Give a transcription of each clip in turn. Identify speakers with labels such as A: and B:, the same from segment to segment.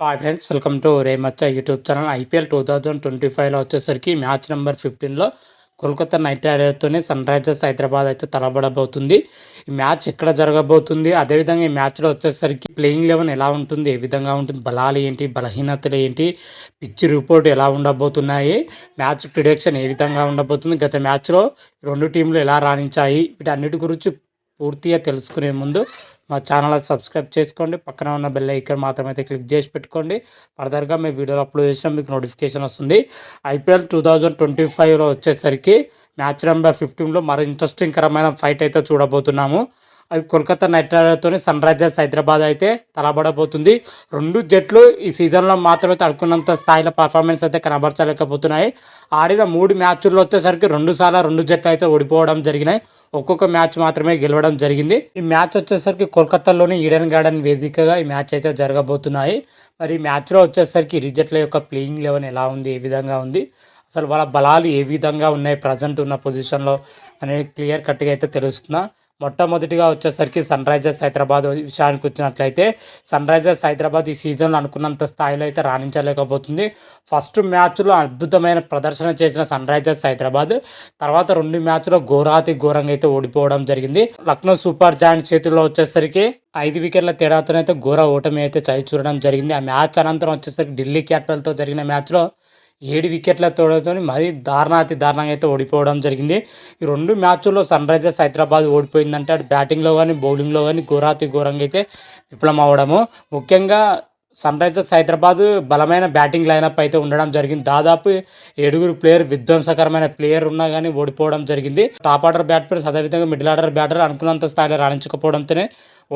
A: Hi friends welcome to రేమచ్చ YouTube channel IPL two thousand twenty ఫైవ్లో వచ్చేసరికి match number ఫిఫ్టీన్లో Kolkata night రైడర్స్తోనే sun Risers Hyderabad అయితే తలబడబోతుంది. ఈ మ్యాచ్ ఎక్కడ జరగబోతుంది? అదేవిధంగా ఈ మ్యాచ్లో వచ్చేసరికి ప్లేయింగ్ లెవెన్ ఎలా ఉంటుంది? ఏ విధంగా ఉంటుంది? బలాలు ఏంటి? బలహీనతలు ఏంటి? పిచ్ రిపోర్ట్ ఎలా ఉండబోతున్నాయి? మ్యాచ్ ప్రిడిక్షన్ ఏ విధంగా ఉండబోతుంది? గత మ్యాచ్లో రెండు టీంలు ఎలా రాణించాయి? వీటన్నిటి గురించి పూర్తిగా తెలుసుకునే ముందు మా ఛానల్ సబ్స్క్రైబ్ చేసుకోండి. పక్కన ఉన్న బెల్ ఐకన్ మాత్రం అయితే క్లిక్ చేసి పెట్టుకోండి. ఫర్దర్గా మీ వీడియోలు అప్లోడ్ చేసినా మీకు నోటిఫికేషన్ వస్తుంది. ఐపీఎల్ టూ థౌజండ్ ట్వంటీ ఫైవ్లో వచ్చేసరికి మ్యాచ్ నెంబర్ ఫిఫ్టీన్లో మరో ఇంట్రెస్టింగ్ కరమైన ఫైట్ అయితే చూడబోతున్నాము. అది కోల్కతా నైట్ రైడర్తోనే సన్ రైజర్స్ హైదరాబాద్ అయితే తలబడబోతుంది. రెండు జట్లు ఈ సీజన్లో మాత్రమే తడుకున్నంత స్థాయిలో పర్ఫార్మెన్స్ అయితే కనబరచలేకపోతున్నాయి. ఆడిన మూడు మ్యాచ్ల్లో వచ్చేసరికి రెండు సార్లు రెండు జట్లు అయితే ఓడిపోవడం జరిగినాయి. ఒక్కొక్క మ్యాచ్ మాత్రమే గెలవడం జరిగింది. ఈ మ్యాచ్ వచ్చేసరికి కోల్కతాలోని ఈడెన్ గార్డెన్ వేదికగా ఈ మ్యాచ్ అయితే జరగబోతున్నాయి. మరి ఈ మ్యాచ్లో వచ్చేసరికి ఇరు జట్ల యొక్క ప్లేయింగ్ లెవెన్ ఎలా ఉంది? ఏ విధంగా ఉంది? అసలు వాళ్ళ బలాలు ఏ విధంగా ఉన్నాయి? ప్రజెంట్ ఉన్న పొజిషన్లో అనేది క్లియర్ కట్గా అయితే తెలుస్తున్నా. మొట్టమొదటిగా వచ్చేసరికి సన్ రైజర్స్ హైదరాబాద్ విషయానికి వచ్చినట్లయితే సన్ రైజర్స్ హైదరాబాద్ ఈ సీజన్లో అనుకున్నంత స్థాయిలో అయితే రాణించలేకపోతుంది. ఫస్ట్ మ్యాచ్లో అద్భుతమైన ప్రదర్శన చేసిన సన్ రైజర్స్ హైదరాబాద్ తర్వాత రెండు మ్యాచ్లో ఘోరాతి ఘోరంగా అయితే ఓడిపోవడం జరిగింది. లక్నో సూపర్ జాయింట్ చేతుల్లో వచ్చేసరికి ఐదు వికెట్ల తేడాతోనైతే ఘోర ఓటమి అయితే చవి చూడడం జరిగింది. ఆ మ్యాచ్ అనంతరం వచ్చేసరికి ఢిల్లీ క్యాపిటల్తో జరిగిన మ్యాచ్లో ఏడు వికెట్ల తోడతో మరీ దారుణాతి దారుణంగా అయితే ఓడిపోవడం జరిగింది. ఈ రెండు మ్యాచ్ల్లో సన్ రైజర్స్ హైదరాబాద్ ఓడిపోయిందంటే అటు బ్యాటింగ్లో కానీ బౌలింగ్లో కానీ ఘోరాతి ఘోరంగా అయితే విఫలం అవ్వడము ముఖ్యంగా సన్ రైజర్స్ హైదరాబాద్ బలమైన బ్యాటింగ్ లైనప్ అయితే ఉండడం జరిగింది. దాదాపు ఏడుగురు ప్లేయర్ విధ్వంసకరమైన ప్లేయర్ ఉన్నా కానీ ఓడిపోవడం జరిగింది. టాప్ ఆర్డర్ బ్యాట్స్మెన్స్ అదేవిధంగా మిడిల్ ఆర్డర్ బ్యాటర్ అనుకున్నంత స్థాయిలో రాణించకపోవడంతోనే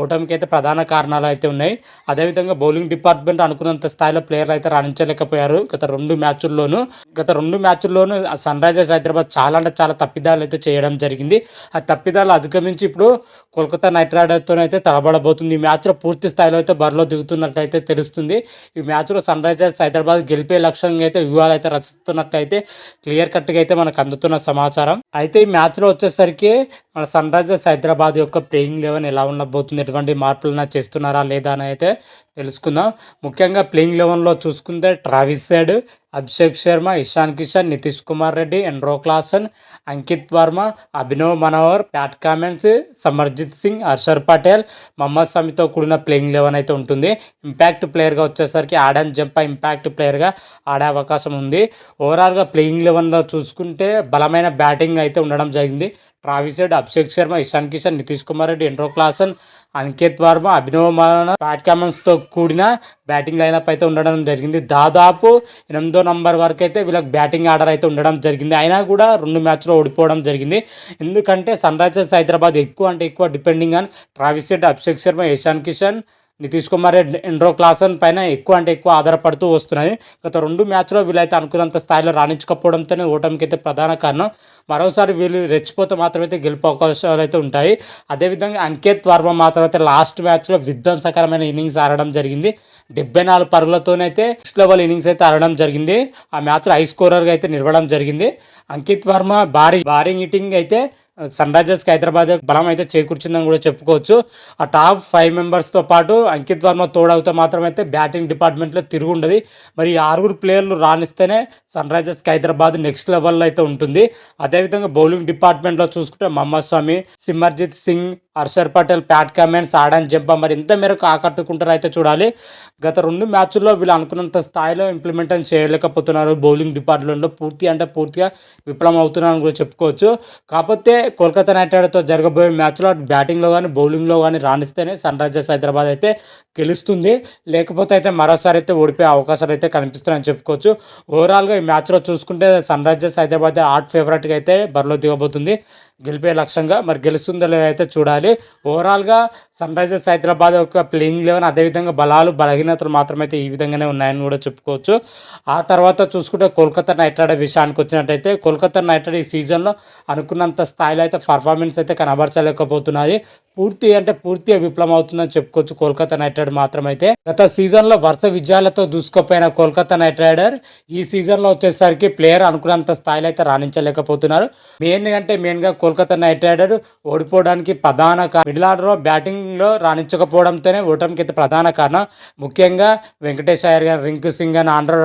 A: ఓటమికి అయితే ప్రధాన కారణాలు అయితే ఉన్నాయి. అదేవిధంగా బౌలింగ్ డిపార్ట్మెంట్ అనుకున్నంత స్థాయిలో ప్లేయర్లు అయితే రాణించలేకపోయారు. గత రెండు మ్యాచ్ల్లోనూ గత రెండు మ్యాచ్ల్లోనూ సన్ రైజర్స్ హైదరాబాద్ చాలా అంటే చాలా తప్పిదాలు అయితే చేయడం జరిగింది. ఆ తప్పిదాలు అధిగమించి ఇప్పుడు కోల్కతా నైట్ రైడర్తో అయితే తలబడబోతుంది. ఈ మ్యాచ్లో పూర్తి స్థాయిలో అయితే బరిలో దిగుతున్నట్టయితే తెలుస్తుంది. ఈ మ్యాచ్లో సన్ రైజర్స్ హైదరాబాద్ గెలిపే లక్ష్యంగా అయితే వ్యూహాలు అయితే రచిస్తున్నట్టయితే క్లియర్ కట్గా అయితే మనకు అందుతున్న సమాచారం. అయితే ఈ మ్యాచ్లో వచ్చేసరికి మన సన్ రైజర్స్ హైదరాబాద్ యొక్క ప్లేయింగ్ లెవెన్ ఎలా ఉండబోతుంది? ఎటువంటి మార్పులు చేస్తున్నారా లేదా అని అయితే తెలుసుకుందాం. ముఖ్యంగా ప్లేయింగ్ లెవెన్లో చూసుకుంటే Travis Head Abhishek Sharma Ishan Kishan Nitish Kumar Reddy Heinrich Klaasen Ankit Varma Abhinav Manohar Pat Cummins Simarjeet Singh Harshal Patel Mohammed సమితో కూడిన ప్లేయింగ్ లెవెన్ అయితే ఉంటుంది. ఇంపాక్ట్ ప్లేయర్గా వచ్చేసరికి ఆడన్ జంపా ఇంపాక్ట్ ప్లేయర్గా ఆడే అవకాశం ఉంది. ఓవరాల్గా ప్లేయింగ్ లెవెన్లో చూసుకుంటే బలమైన బ్యాటింగ్ అయితే ఉండడం జరిగింది. ట్రావిసెడ్ అభిషేక్ శర్మ ఇషాన్ కిషన్ నితీష్ కుమార్ రెడ్డి ఇంట్రో క్లాసన్ అంకిత్ వర్మ అభినవ్ మాన ప్యాట్ కామన్స్తో కూడిన బ్యాటింగ్ లైనప్ అయితే ఉండడం జరిగింది. దాదాపు ఎనిమిదో నంబర్ వరకు అయితే వీళ్ళకి బ్యాటింగ్ ఆర్డర్ అయితే ఉండడం జరిగింది. అయినా కూడా రెండు మ్యాచ్లో ఓడిపోవడం జరిగింది. ఎందుకంటే సన్ రైజర్స్ హైదరాబాద్ ఎక్కువ అంటే ఎక్కువ depending on Travis Head Abhishek Sharma Ishan Kishan Nitish Kumar Reddy ఎండ్రో Klaasen పైన ఎక్కువ అంటే ఎక్కువ ఆధారపడుతూ వస్తున్నాయి. గత రెండు మ్యాచ్లో వీళ్ళైతే అనుకున్నంత స్థాయిలో రాణించకపోవడంతోనే ఓటమికి అయితే ప్రధాన కారణం. మరోసారి వీళ్ళు రెచ్చిపోతే మాత్రమైతే గెలుపు అవకాశాలు అయితే ఉంటాయి. అదేవిధంగా అంకేత్ వర్మ మాత్రం అయితే లాస్ట్ మ్యాచ్లో విధ్వంసకరమైన ఇన్నింగ్స్ ఆడడం జరిగింది. డెబ్బై నాలుగు పరుగులతోనైతే నెక్స్ట్ లెవెల్ ఇన్నింగ్స్ అయితే ఆడడం జరిగింది. ఆ మ్యాచ్లో హై స్కోరర్గా అయితే నిలవడం జరిగింది. అంకిత్ వర్మ భారీ భారీ హిట్టింగ్ అయితే సన్ రైజర్స్కి హైదరాబాద్ బలం అయితే చేకూర్చిందని కూడా చెప్పుకోవచ్చు. ఆ టాప్ ఫైవ్ మెంబర్స్తో పాటు అంకిత్ వర్మ తోడవుతో అయితే బ్యాటింగ్ డిపార్ట్మెంట్లో తిరుగుండదు మరి ఆరుగురు ప్లేయర్లు రాణిస్తేనే సన్ రైజర్స్కి హైదరాబాద్ నెక్స్ట్ లెవెల్లో అయితే ఉంటుంది. అదేవిధంగా బౌలింగ్ డిపార్ట్మెంట్లో చూసుకుంటే Mohammed Shami Simarjeet Singh Harshal Patel Pat Cummins Adam Zampa మరి ఎంత మేరకు ఆకట్టుకుంటారో అయితే చూడాలి. గత రెండు మ్యాచ్ల్లో వీళ్ళు అనుకున్నంత స్థాయిలో ఇంప్లిమెంటేషన్ చేయలేకపోతున్నారు. బౌలింగ్ డిపార్ట్మెంట్లో పూర్తి అంటే పూర్తిగా విఫలం అవుతున్నారని కూడా చెప్పుకోవచ్చు. కాకపోతే కోల్కతా నైట్ రైడర్తో జరగబోయే మ్యాచ్లో బ్యాటింగ్లో కానీ బౌలింగ్లో కానీ రాణిస్తేనే సన్ రైజర్స్ హైదరాబాద్ అయితే గెలుస్తుంది. లేకపోతే అయితే మరోసారి అయితే ఓడిపోయే అవకాశాలు అయితే కనిపిస్తున్నాయని చెప్పుకోవచ్చు. ఓవరాల్గా ఈ మ్యాచ్లో చూసుకుంటే సన్ రైజర్స్ హైదరాబాద్ ఆర్ట్ ఫేవరెట్గా అయితే బరిలో దిగబోతుంది. గెలిపే లక్ష్యంగా మరి గెలుస్తుందో లేదో అయితే చూడాలి. ఓవరాల్గా సన్ రైజర్స్ హైదరాబాద్ యొక్క ప్లేయింగ్ లెవెన్ అదేవిధంగా బలాలు బలహీనతలు మాత్రమైతే ఈ విధంగానే ఉన్నాయని కూడా చెప్పుకోవచ్చు. ఆ తర్వాత చూసుకుంటే కోల్కతా నైట్ రైడర్ విషయానికి వచ్చినట్టయితే కోల్కతా నైట్ రైడర్ ఈ సీజన్లో అనుకున్నంత స్థాయిలో అయితే పర్ఫార్మెన్స్ అయితే కనబరచలేకపోతున్నాయి. పూర్తి అంటే పూర్తిగా విప్లవం అవుతుందని చెప్పుకోవచ్చు. కోల్కతా నైట్ రైడర్ మాత్రమైతే గత సీజన్లో వరుస విజయాలతో దూసుకుపోయిన కోల్కతా నైట్ రైడర్ ఈ సీజన్లో వచ్చేసరికి ప్లేయర్ అనుకున్నంత స్థాయిలో అయితే రాణించలేకపోతున్నారు. మెయిన్ అంటే మెయిన్గా కోల్కతా నైట్ రైడర్ ఓడిపోవడానికి ప్రధాన మిడిల్ ఆర్డర్లో బ్యాటింగ్లో రాణించకపోవడంతోనే ఓటమికి అయితే ప్రధాన కారణం. ముఖ్యంగా వెంకటేష్ అయ్యర్ కానీ రింకు సింగ్ కానీ ఆండ్రో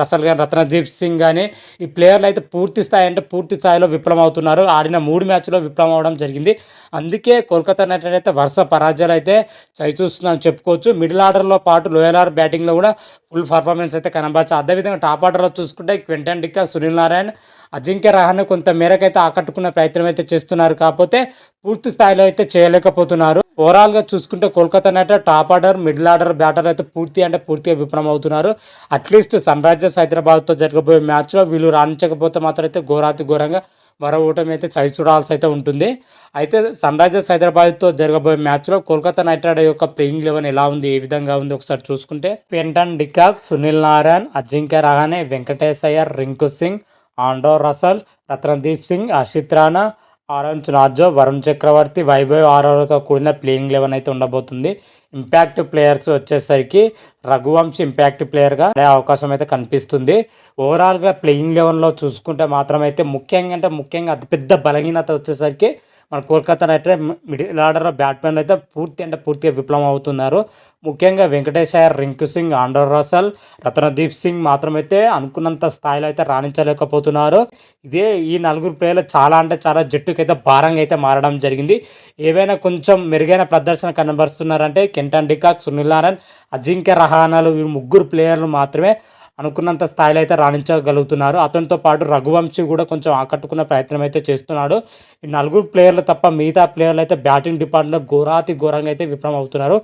A: రసల్ కానీ రత్నదీప్ సింగ్ కానీ ఈ ప్లేయర్లు అయితే పూర్తి స్థాయి అంటే పూర్తి స్థాయిలో విఫలం అవుతున్నారు ఆడిన మూడు మ్యాచ్లో విఫలం అవడం జరిగింది. అందుకే కోల్కతా నైట్ అయితే వరుస పరాజయాలు అయితే చవిచూస్తుందని చెప్పుకోవచ్చు. మిడిల్ ఆర్డర్లో పాటు లోయర్ ఆర్డర్ బ్యాటింగ్లో కూడా ఫుల్ పర్ఫార్మెన్స్ అయితే కనబడచ్చు అదేవిధంగా టాప్ ఆర్డర్లో చూసుకుంటే Quinton de Kock Sunil Narayan Ajinkya Rahane కొంత మేరకైతే అయితే ఆకట్టుకునే ప్రయత్నం అయితే చేస్తున్నారు. కాకపోతే పూర్తి స్థాయిలో అయితే చేయలేకపోతున్నారు. ఓవరాల్గా చూసుకుంటే Kolkata Knight top order middle order batter అయితే పూర్తి అంటే పూర్తిగా విఫలం అవుతున్నారు అట్లీస్ట్ సన్ రైజర్స్ హైదరాబాద్తో జరగబోయే మ్యాచ్లో వీళ్ళు రాణించకపోతే మాత్రం అయితే ఘోరాతి ఘోరంగా మరో ఓటమి అయితే సరి చూడాల్సి అయితే ఉంటుంది. అయితే సన్ రైజర్స్ హైదరాబాద్తో జరగబోయే మ్యాచ్లో కోల్కతా నైట్ రైడర్ యొక్క ప్లేయింగ్ లెవెన్ ఎలా ఉంది? ఏ విధంగా ఉంది? ఒకసారి చూసుకుంటే Quinton de Kock Sunil Narine Ajinkya Rahane Venkatesh Iyer Rinku Singh Andre Russell Ratnadeep Singh Ashit Rana orange రాజో Varun Chakravarthy Vaibhav ఆరోతో కూడిన ప్లేయింగ్ లెవెన్ అయితే ఉండబోతుంది. ఇంపాక్ట్ ప్లేయర్స్ వచ్చేసరికి రఘువంశ్ ఇంపాక్ట్ ప్లేయర్గా ఆడే అవకాశం అయితే కనిపిస్తుంది. ఓవరాల్గా ప్లేయింగ్ లెవెన్లో చూసుకుంటే మాత్రం అయితే ముఖ్యంగా అంటే ముఖ్యంగా అతిపెద్ద బలహీనత వచ్చేసరికి మన కోల్కతా నైట్ మిడిల్ ఆర్డర్లో బ్యాట్మెన్ అయితే పూర్తి అంటే పూర్తిగా విఫలం అవుతున్నారు ముఖ్యంగా వెంకటేష్ అయ్యర్ రింకు సింగ్ ఆండర్ రసల్ రతనదీప్ సింగ్ మాత్రమైతే అనుకున్నంత స్థాయిలో అయితే రాణించలేకపోతున్నారు. ఇదే ఈ నలుగురు ప్లేయర్లు చాలా అంటే చాలా జట్టుకైతే భారంగా అయితే మారడం జరిగింది. ఏవైనా కొంచెం మెరుగైన ప్రదర్శన కనబరుస్తున్నారంటే Quinton de Kock Sunil Narayan Ajinkya రహానాలు ఈ ముగ్గురు ప్లేయర్లు మాత్రమే అనుకున్నంత స్థాయిలో అయితే రాణించగలుగుతున్నారు. అతనితో పాటు రఘువంశీ కూడా కొంచెం ఆకట్టుకున్న ప్రయత్నం అయితే చేస్తున్నాడు. ఈ నలుగురు ప్లేయర్లు తప్ప మిగతా ప్లేయర్లు అయితే బ్యాటింగ్ డిపార్ట్మెంట్లో ఘోరాతి ఘోరంగా అయితే విఫలం అవుతున్నారు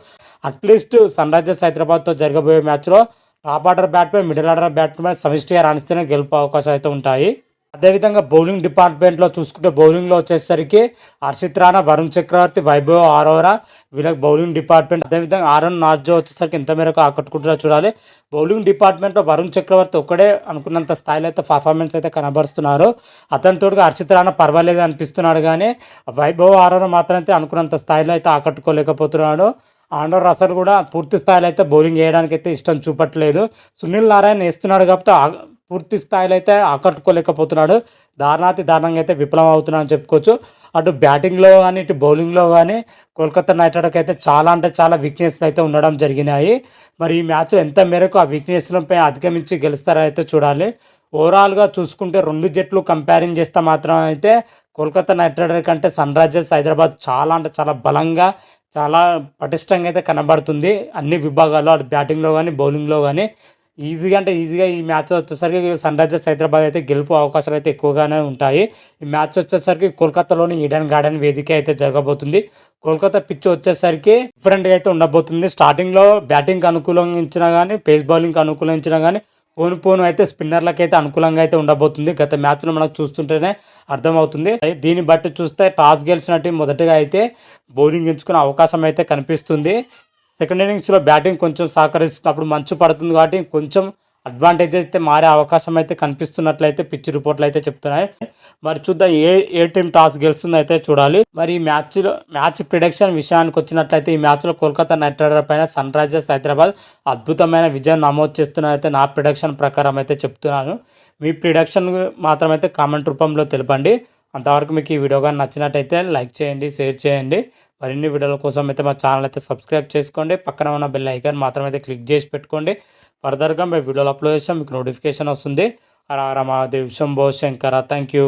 A: అట్లీస్ట్ సన్ రైజర్స్ హైదరాబాద్తో జరగబోయే మ్యాచ్లో top order batsmen middle order batsmen సమిష్టిగా రాణిస్తేనే గెలుపు అవకాశాలు అయితే ఉంటాయి. అదేవిధంగా బౌలింగ్ డిపార్ట్మెంట్లో చూసుకుంటే బౌలింగ్లో వచ్చేసరికి హర్షిత్ రాణా వరుణ్ చక్రవర్తి వైభవ్ ఆరోరా వీళ్ళకి బౌలింగ్ డిపార్ట్మెంట్ అదేవిధంగా ఆరన్ నార్జో వచ్చేసరికి ఎంత మేరకు ఆకట్టుకుంటారో చూడాలి. బౌలింగ్ డిపార్ట్మెంట్లో వరుణ్ చక్రవర్తి ఒక్కడే అనుకున్నంత స్థాయిలో అయితే పర్ఫార్మెన్స్ అయితే కనబరుస్తున్నారు. అతని తోడుగా హర్షిత్ రాణా పర్వాలేదు అనిపిస్తున్నాడు కానీ వైభవ్ ఆరోరా మాత్రం అయితే అనుకున్నంత స్థాయిలో అయితే ఆకట్టుకోలేకపోతున్నాడు. ఆండర్ రసల్ కూడా పూర్తి స్థాయిలో అయితే బౌలింగ్ వేయడానికి అయితే ఇష్టం చూపట్లేదు. సునీల్ నారాయణ వేస్తున్నాడు కాబట్టి పూర్తి స్థాయిలో అయితే ఆకట్టుకోలేకపోతున్నాడు. దారుణాతి దారుణంగా అయితే విఫలం అవుతున్నాడు అని చెప్పుకోవచ్చు. అటు బ్యాటింగ్లో కానీ ఇటు బౌలింగ్లో కానీ కోల్కతా నైట్ రైడర్కి అయితే చాలా అంటే చాలా వీక్నెస్లు అయితే ఉండడం జరిగినాయి. మరి ఈ మ్యాచ్ ఎంత మేరకు ఆ వీక్నెస్లపై అధిగమించి గెలుస్తారో అయితే చూడాలి. ఓవరాల్గా చూసుకుంటే రెండు జట్లు కంపేరింగ్ చేస్తే మాత్రం అయితే కోల్కతా నైట్ రైడర్ కంటే సన్ రైజర్స్ హైదరాబాద్ చాలా అంటే చాలా బలంగా చాలా పటిష్టంగా అయితే కనబడుతుంది. అన్ని విభాగాల్లో అటు బ్యాటింగ్లో కానీ బౌలింగ్లో కానీ ఈజీగా అంటే ఈజీగా ఈ మ్యాచ్ వచ్చేసరికి సన్ రైజర్స్ హైదరాబాద్ అయితే గెలుపు అవకాశాలు అయితే ఎక్కువగానే ఉంటాయి. ఈ మ్యాచ్ వచ్చేసరికి కోల్కతాలోని ఈడెన్ గార్డెన్ వేదిక అయితే జరగబోతుంది. కోల్కతా పిచ్ వచ్చేసరికి డిఫరెంట్గా అయితే ఉండబోతుంది. స్టార్టింగ్లో బ్యాటింగ్కి అనుకూలించినా కానీ పేస్ బౌలింగ్కి అనుకూలించినా కానీ పోను పోను అయితే స్పిన్నర్లకు అయితే అనుకూలంగా అయితే ఉండబోతుంది. గత మ్యాచ్లో మనకు చూస్తుంటేనే అర్థమవుతుంది. దీన్ని బట్టి చూస్తే టాస్ గెలిచిన టీం మొదటగా అయితే బౌలింగ్ ఎంచుకునే అవకాశం అయితే కనిపిస్తుంది. సెకండ్ ఇన్నింగ్స్లో బ్యాటింగ్ కొంచెం సహకరిస్తున్నప్పుడు మంచు పడుతుంది కాబట్టి కొంచెం అడ్వాంటేజ్ అయితే మారే అవకాశం అయితే కనిపిస్తున్నట్లయితే పిచ్ రిపోర్ట్లు అయితే చెప్తున్నాయి. మరి చూద్దాం ఏ ఏ టీం టాస్ గెలుస్తుంది అయితే చూడాలి. మరి ఈ మ్యాచ్లో మ్యాచ్ ప్రిడక్షన్ విషయానికి వచ్చినట్లయితే ఈ మ్యాచ్లో కోల్కతా నైట్ రైడర్ పైన సన్ రైజర్స్ హైదరాబాద్ అద్భుతమైన విజయం నమోదు చేస్తున్నారైతే నా ప్రిడక్షన్ ప్రకారం అయితే చెప్తున్నాను. మీ ప్రిడక్షన్ మాత్రం అయితే కామెంట్ రూపంలో తెలపండి. అంతవరకు మీకు ఈ వీడియో కానీ నచ్చినట్టయితే లైక్ చేయండి షేర్ చేయండి. మరిన్ని వీడియోల కోసం అయితే మా ఛానల్ అయితే సబ్స్క్రైబ్ చేసుకోండి. పక్కన ఉన్న బెల్ ఐకాన్ మాత్రం అయితే క్లిక్ చేసి పెట్టుకోండి. ఫర్దర్గా మేము వీడియోలు అప్లోడ్ చేస్తాం మీకు నోటిఫికేషన్ వస్తుంది. Hara Hara Mahadev Shambho Shankara thank you